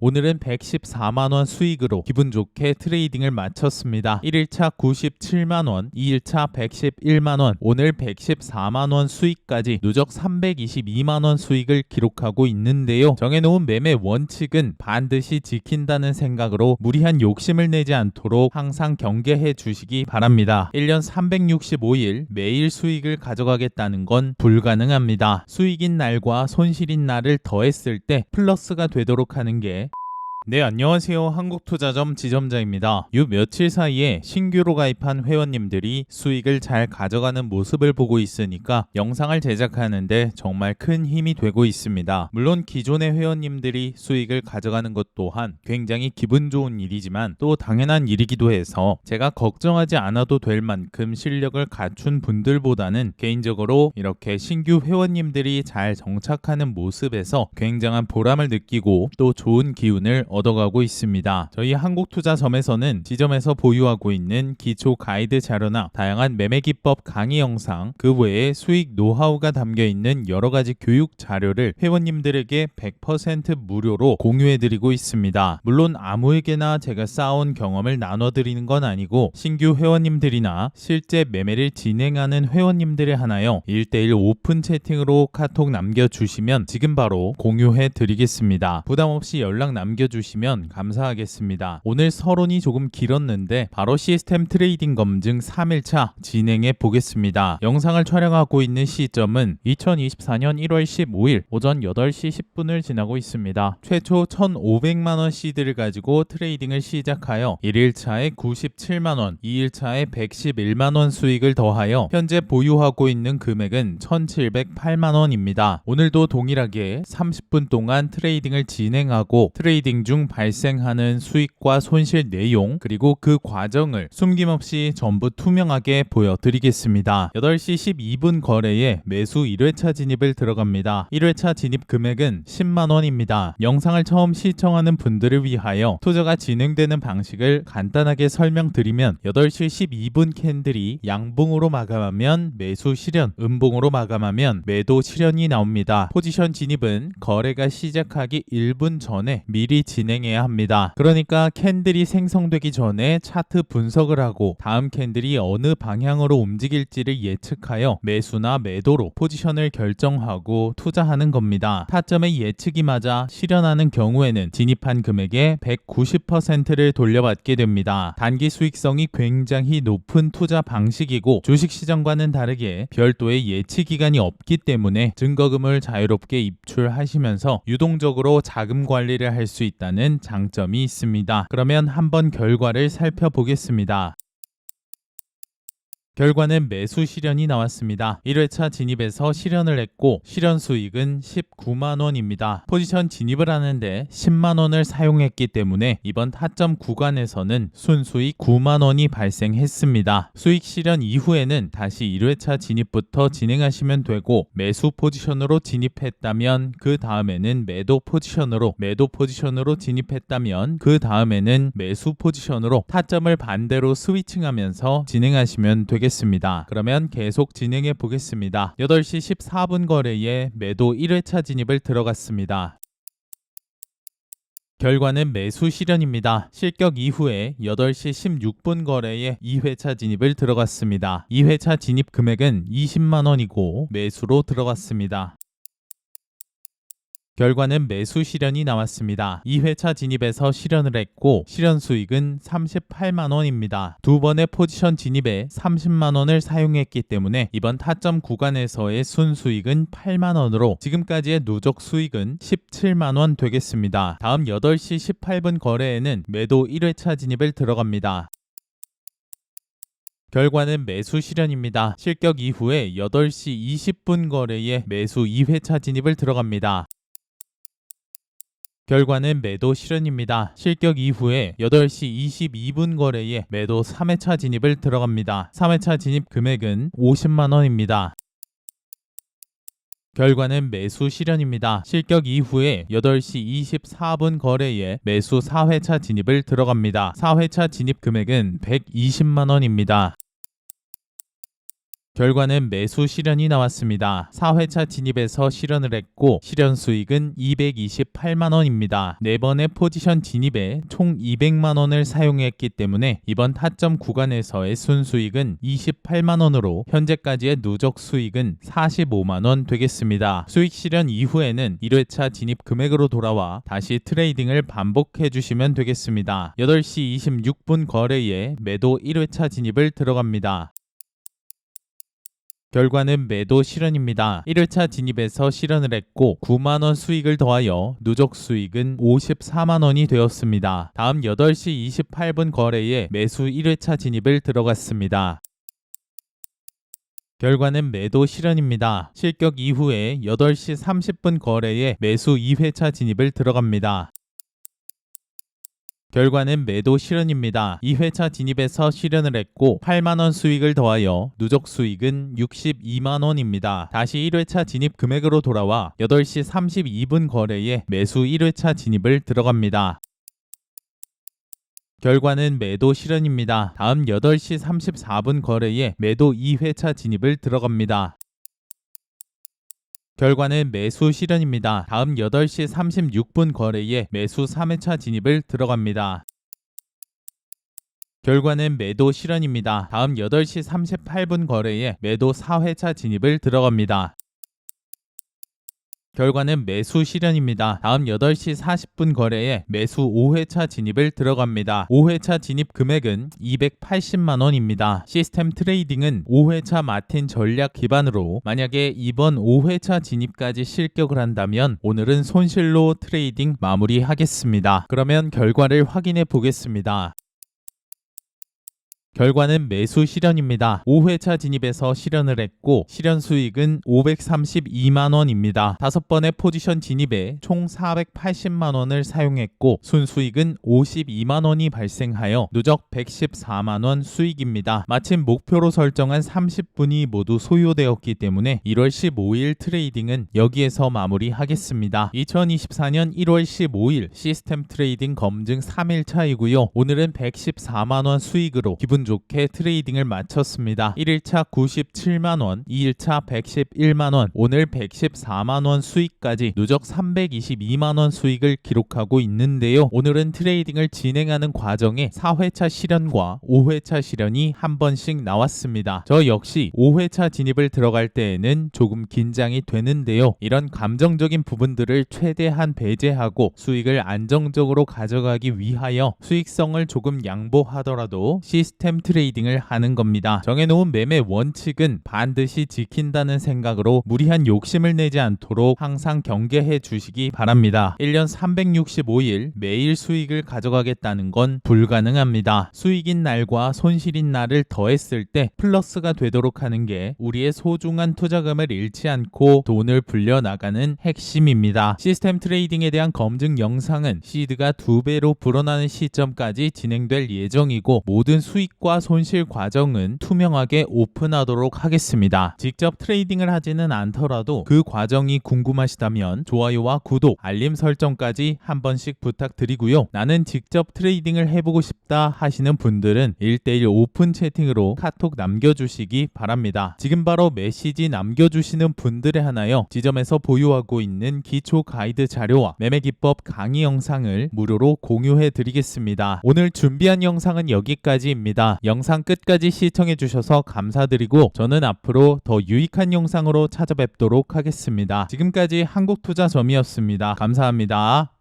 오늘은 114만원 수익으로 기분 좋게 트레이딩을 마쳤습니다. 1일차 97만원, 2일차 111만원, 오늘 114만원 수익까지 누적 322만원 수익을 기록하고 있는데요. 정해놓은 매매 원칙은 반드시 지킨다는 생각으로 무리한 욕심을 내지 않도록 항상 경계해 주시기 바랍니다. 1년 365일 매일 수익을 가져가겠다는 건 불가능합니다. 수익인 날과 손실인 날을 더했을 때 플러스가 되도록 하는 게 네, 안녕하세요. 한국투자점 지점자입니다. 요 며칠 사이에 신규로 가입한 회원님들이 수익을 잘 가져가는 모습을 보고 있으니까 영상을 제작하는데 정말 큰 힘이 되고 있습니다. 물론 기존의 회원님들이 수익을 가져가는 것 또한 굉장히 기분 좋은 일이지만 또 당연한 일이기도 해서 제가 걱정하지 않아도 될 만큼 실력을 갖춘 분들보다는 개인적으로 이렇게 신규 회원님들이 잘 정착하는 모습에서 굉장한 보람을 느끼고 또 좋은 기운을 얻 어가고 있습니다. 저희 한국투자점에서는 지점에서 보유하고 있는 기초 가이드 자료나 다양한 매매 기법 강의 영상, 그 외에 수익 노하우가 담겨 있는 여러 가지 교육 자료를 회원님들에게 100% 무료로 공유해 드리고 있습니다. 물론 아무에게나 제가 쌓아온 경험을 나눠 드리는 건 아니고 신규 회원님들이나 실제 매매를 진행하는 회원님들에 한하여 1대1 오픈 채팅으로 카톡 남겨 주시면 지금 바로 공유해 드리겠습니다. 부담 없이 연락 남겨 주시 면 감사하겠습니다. 오늘 서론이 조금 길었는데 바로 시스템 트레이딩 검증 3일차 진행해 보겠습니다. 영상을 촬영하고 있는 시점은 2024년 1월 15일 오전 8시 10분을 지나고 있습니다. 최초 1,500만원 시드를 가지고 트레이딩을 시작하여 1일차에 97만원, 2일차에 111만원 수익을 더하여 현재 보유하고 있는 금액은 1,708만원입니다. 오늘도 동일하게 30분 동안 트레이딩을 진행하고 트레이딩 중 발생하는 수익과 손실 내용 그리고 그 과정을 숨김없이 전부 투명하게 보여드리겠습니다. 8시 12분 거래에 매수 1회차 진입을 들어갑니다. 1회차 진입 금액은 10만 원입니다. 영상을 처음 시청하는 분들을 위하여 투자가 진행되는 방식을 간단하게 설명드리면 8시 12분 캔들이 양봉으로 마감하면 매수 실현, 음봉으로 마감하면 매도 실현이 나옵니다. 포지션 진입은 거래가 시작하기 1분 전에 미리 진 행해야 합니다. 그러니까 캔들이 생성되기 전에 차트 분석을 하고 다음 캔들이 어느 방향으로 움직일지를 예측하여 매수나 매도로 포지션을 결정하고 투자하는 겁니다. 타점의 예측이 맞아 실현하는 경우에는 진입한 금액의 190%를 돌려받게 됩니다. 단기 수익성이 굉장히 높은 투자 방식이고 주식시장과는 다르게 별도의 예치 기간이 없기 때문에 증거금을 자유롭게 입출하시면서 유동적으로 자금 관리를 할 수 있다 는 장점이 있습니다. 그러면 한번 결과를 살펴보겠습니다. 결과는 매수 실현이 나왔습니다. 1회차 진입에서 실현을 했고 실현 수익은 19만 원입니다. 포지션 진입을 하는데 10만 원을 사용했기 때문에 이번 타점 구간에서는 순수익 9만 원이 발생했습니다. 수익 실현 이후에는 다시 1회차 진입부터 진행하시면 되고 매수 포지션으로 진입했다면 그 다음에는 매도 포지션으로 매도 포지션으로 진입했다면 그 다음에는 매수 포지션으로 타점을 반대로 스위칭하면서 진행하시면 되겠습니다. 되겠습니다. 그러면 계속 진행해 보겠습니다. 8시 14분 거래에 매도 1회차 진입을 들어갔습니다. 결과는 매수 실현입니다. 실격 이후에 8시 16분 거래에 2회차 진입을 들어갔습니다. 2회차 진입 금액은 20만원이고 매수로 들어갔습니다. 결과는 매수 실현이 나왔습니다. 2회차 진입에서 실현을 했고 실현 수익은 38만 원입니다. 두 번의 포지션 진입에 30만 원을 사용했기 때문에 이번 타점 구간에서의 순수익은 8만 원으로 지금까지의 누적 수익은 17만 원 되겠습니다. 다음 8시 18분 거래에는 매도 1회차 진입을 들어갑니다. 결과는 매수 실현입니다. 실격 이후에 8시 20분 거래에 매수 2회차 진입을 들어갑니다. 결과는 매도 실현입니다. 실격 이후에 8시 22분 거래에 매도 3회차 진입을 들어갑니다. 3회차 진입 금액은 50만 원입니다. 결과는 매수 실현입니다. 실격 이후에 8시 24분 거래에 매수 4회차 진입을 들어갑니다. 4회차 진입 금액은 120만 원입니다. 결과는 매수 실현이 나왔습니다. 4회차 진입에서 실현을 했고 실현 수익은 228만 원입니다. 네 번의 포지션 진입에 총 200만 원을 사용했기 때문에 이번 타점 구간에서의 순수익은 28만 원으로 현재까지의 누적 수익은 45만 원 되겠습니다. 수익 실현 이후에는 1회차 진입 금액으로 돌아와 다시 트레이딩을 반복해 주시면 되겠습니다. 8시 26분 거래에 매도 1회차 진입을 들어갑니다. 결과는 매도 실현입니다. 1회차 진입에서 실현을 했고 9만원 수익을 더하여 누적 수익은 54만원이 되었습니다. 다음 8시 28분 거래에 매수 1회차 진입을 들어갔습니다. 결과는 매도 실현입니다. 실격 이후에 8시 30분 거래에 매수 2회차 진입을 들어갑니다. 결과는 매도 실현입니다. 2회차 진입에서 실현을 했고 8만원 수익을 더하여 누적 수익은 62만원입니다. 다시 1회차 진입 금액으로 돌아와 8시 32분 거래에 매수 1회차 진입을 들어갑니다. 결과는 매도 실현입니다. 다음 8시 34분 거래에 매도 2회차 진입을 들어갑니다. 결과는 매수 실현입니다. 다음 8시 36분 거래에 매수 3회차 진입을 들어갑니다. 결과는 매도 실현입니다. 다음 8시 38분 거래에 매도 4회차 진입을 들어갑니다. 결과는 매수 실현입니다. 다음 8시 40분 거래에 매수 5회차 진입을 들어갑니다. 5회차 진입 금액은 280만 원입니다. 시스템 트레이딩은 5회차 마틴 전략 기반으로 만약에 이번 5회차 진입까지 실격을 한다면 오늘은 손실로 트레이딩 마무리하겠습니다. 그러면 결과를 확인해 보겠습니다. 결과는 매수 실현입니다. 5회차 진입에서 실현을 했고 실현 수익은 532만 원입니다. 다섯 번의 포지션 진입에 총 480만 원을 사용했고 순수익은 52만 원이 발생하여 누적 114만 원 수익입니다. 마침 목표로 설정한 30분이 모두 소요되었기 때문에 1월 15일 트레이딩은 여기에서 마무리하겠습니다. 2024년 1월 15일 시스템 트레이딩 검증 3일차이고요. 오늘은 114만 원 수익으로 기분 좋게 트레이딩을 마쳤습니다. 1일차 97만원, 2일차 111만원, 오늘 114만원 수익까지 누적 322만원 수익을 기록하고 있는데요. 오늘은 트레이딩을 진행하는 과정에 4회차 실현과 5회차 실현이 한 번씩 나왔습니다. 저 역시 5회차 진입을 들어갈 때에는 조금 긴장이 되는데요. 이런 감정적인 부분들을 최대한 배제하고 수익을 안정적으로 가져가기 위하여 수익성을 조금 양보하더라도 시스템 트레이딩을 하는 겁니다. 정해놓은 매매 원칙은 반드시 지킨다는 생각으로 무리한 욕심을 내지 않도록 항상 경계해 주시기 바랍니다. 1년 365일 매일 수익을 가져가겠다는 건 불가능합니다. 수익인 날과 손실인 날을 더했을 때 플러스가 되도록 하는 게 우리의 소중한 투자금을 잃지 않고 돈을 불려나가는 핵심입니다. 시스템 트레이딩에 대한 검증 영상은 시드가 두 배로 불어나는 시점까지 진행될 예정이고 모든 수익 과 손실 과정은 투명하게 오픈하도록 하겠습니다. 직접 트레이딩을 하지는 않더라도 그 과정이 궁금하시다면 좋아요와 구독, 알림 설정까지 한 번씩 부탁드리고요. 나는 직접 트레이딩을 해보고 싶다 하시는 분들은 1대1 오픈 채팅으로 카톡 남겨주시기 바랍니다. 지금 바로 메시지 남겨주시는 분들에 하나요. 지점에서 보유하고 있는 기초 가이드 자료와 매매 기법 강의 영상을 무료로 공유해 드리겠습니다. 오늘 준비한 영상은 여기까지입 영상 끝까지 시청해 주셔서 감사드리고 저는 앞으로 더 유익한 영상으로 찾아뵙도록 하겠습니다. 지금까지 한국투자점이었습니다. 감사합니다.